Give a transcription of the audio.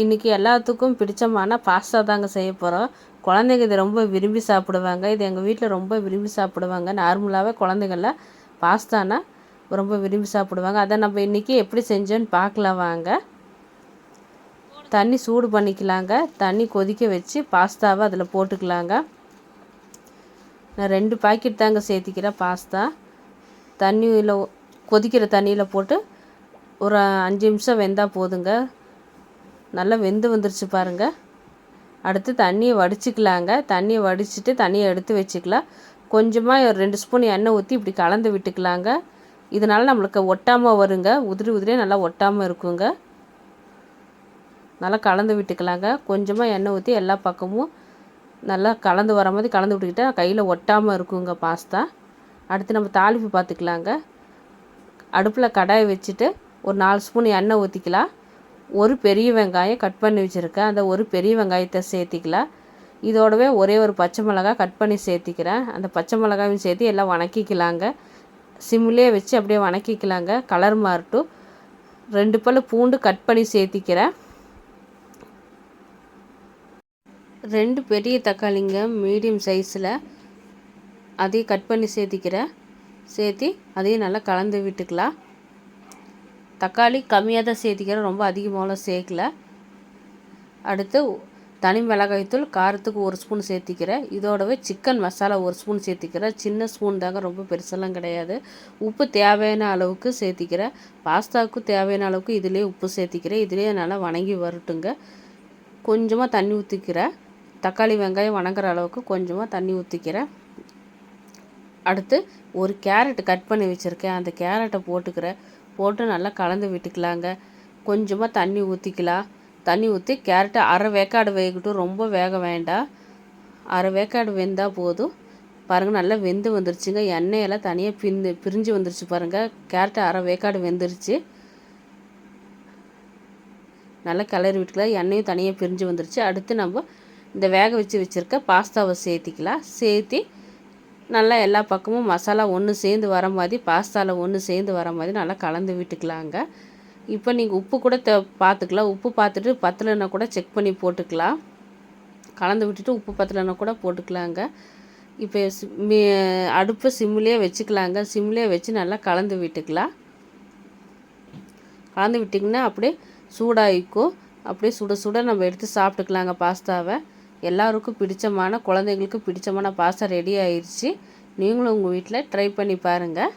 இன்றைக்கி எல்லாத்துக்கும் பிடிச்சமான பாஸ்தா தாங்க செய்ய போகிறோம் குழந்தைங்க இதை ரொம்ப விரும்பி சாப்பிடுவாங்க. இது எங்கள் வீட்டில் ரொம்ப விரும்பி சாப்பிடுவாங்க. நார்மலாகவே குழந்தைங்கள பாஸ்தானா ரொம்ப விரும்பி சாப்பிடுவாங்க. அதை நம்ம இன்றைக்கி எப்படி செஞ்சோன்னு பார்க்கலாம் வாங்க. தண்ணி சூடு பண்ணிக்கலாங்க. தண்ணி கொதிக்க வச்சு பாஸ்தாவை அதில் போட்டுக்கலாங்க. நான் ரெண்டு பாக்கெட் தாங்க சேர்த்திக்கிறேன் பாஸ்தா தண்ணியில் கொதிக்கிற தண்ணியில் போட்டு ஒரு அஞ்சு நிமிஷம் வெந்தால் போதுங்க. நல்லா வெந்து வந்துருச்சு பாருங்கள் அடுத்து தண்ணியை வடிச்சிக்கலாங்க. தண்ணியை வடிச்சிட்டு தண்ணியை எடுத்து வச்சுக்கலாம். கொஞ்சமாக ஒரு ரெண்டு ஸ்பூன் எண்ணெய் ஊற்றி இப்படி கலந்து விட்டுக்கலாங்க. இதனால் நம்மளுக்கு ஒட்டாமல் வருங்க. உதிரி உதிரியே நல்லா ஒட்டாமல் இருக்குங்க. நல்லா கலந்து விட்டுக்கலாங்க. கொஞ்சமாக எண்ணெய் ஊற்றி எல்லா பக்கமும் நல்லா கலந்து வர மாதிரி கலந்து விட்டுக்கிட்டால் கையில் ஒட்டாமல் இருக்குங்க பாஸ்தா. அடுத்து நம்ம தாளிப்பு பார்த்துக்கலாங்க அடுப்பில் கடாயை வச்சுட்டு ஒரு நாலு ஸ்பூன் எண்ணெய் ஊற்றிக்கலாம் ஒரு பெரிய வெங்காயம் கட் பண்ணி வச்சுருக்கேன். அந்த ஒரு பெரிய வெங்காயத்தை சேர்த்திக்கலாம். இதோடவே ஒரே ஒரு பச்சை மிளகாய் கட் பண்ணி சேர்த்திக்கிறேன். அந்த பச்சை மிளகாயும் சேர்த்து எல்லாம் வணக்கிக்கலாங்க. சிம்லேயே வச்சு அப்படியே வணக்கிக்கலாங்க. கலர் மாறட்டும். ரெண்டு பல் பூண்டு கட் பண்ணி சேர்த்திக்கிறேன். ரெண்டு பெரிய தக்காளிங்க மீடியம் சைஸில் அதையும் கட் பண்ணி சேர்த்திக்கிறேன். சேர்த்தி அதையும் நல்லா கலந்து விட்டுக்கலாம். தக்காளி கம்மியாக தான் சேர்த்திக்கிறேன் ரொம்ப அதிகமாகலாம் சேர்க்கல. அடுத்து தனி மிளகாய்த்தூள் காரத்துக்கு ஒரு ஸ்பூன் சேர்த்திக்கிறேன். இதோடவே சிக்கன் மசாலா ஒரு ஸ்பூன் சேர்த்திக்கிறேன். சின்ன ஸ்பூன் தாங்க ரொம்ப பெருசெல்லாம் கிடையாது. உப்பு தேவையான அளவுக்கு சேர்த்திக்கிறேன். பாஸ்தாவுக்கு தேவையான அளவுக்கு இதிலே உப்பு சேர்த்திக்கிறேன். இதிலே நல்லா வணங்கி வரட்டுங்க. கொஞ்சமாக தண்ணி ஊற்றிக்கிறேன் தக்காளி வெங்காயம் வணங்குற அளவுக்கு கொஞ்சமாக தண்ணி ஊற்றிக்கிறேன் அடுத்து ஒரு கேரட் கட் பண்ணி வச்சுருக்கேன். அந்த கேரட்டை போட்டுக்கிறேன். போட்டு நல்லா கலந்து விட்டுக்கலாங்க. கொஞ்சமாக தண்ணி ஊற்றிக்கலாம் தண்ணி ஊற்றி கேரட்டை அரை வேக்காடு வேகட்டும். ரொம்ப வேக வேண்டாம் அரை வேக்காடு வெந்தால் போதும். பாருங்கள் நல்லா வெந்து வந்துருச்சுங்க. எண்ணெயெல்லாம் தனியாக பிந்து பிரிஞ்சு வந்துருச்சு பாருங்கள் கேரட்டு அரை வேக்காடு வெந்துருச்சு. நல்லா கிளறி விட்டுக்கலாம். எண்ணெயும் தனியாக பிரிஞ்சு வந்துருச்சு. அடுத்து நம்ம இந்த வேக வச்சு வச்சுருக்க பாஸ்தாவை சேர்த்திக்கலாம். சேர்த்தி நல்லா எல்லா பக்கமும் மசாலா ஒன்று சேர்ந்து வர மாதிரி பாஸ்தாவில் ஒன்று சேர்ந்து வர மாதிரி நல்லா கலந்து விட்டுக்கலாங்க. இப்போ நீங்கள் உப்பு கூட தே பார்த்துக்கலாம் உப்பு பார்த்துட்டு பத்தலைன்னா கூட செக் பண்ணி போட்டுக்கலாம். கலந்து விட்டுட்டு உப்பு பத்தலைன்னா கூட போட்டுக்கலாங்க. இப்போ அடுப்பு சிம்லேயே வச்சுக்கலாங்க. சிம்லேயே வச்சு நல்லா கலந்து விட்டுக்கலாம். கலந்து விட்டிங்கன்னா அப்படியே சூடாகிக்கும் அப்படியே சுட சுட நம்ம எடுத்து சாப்பிட்டுக்கலாங்க பாஸ்தாவை. எல்லாருக்கும் பிடிச்சமான குழந்தைங்களுக்கு பிடிச்சமான பாஸ்தா ரெடி ஆயிடுச்சு நீங்களும் உங்கள் வீட்டில் ட்ரை பண்ணி பாருங்கள்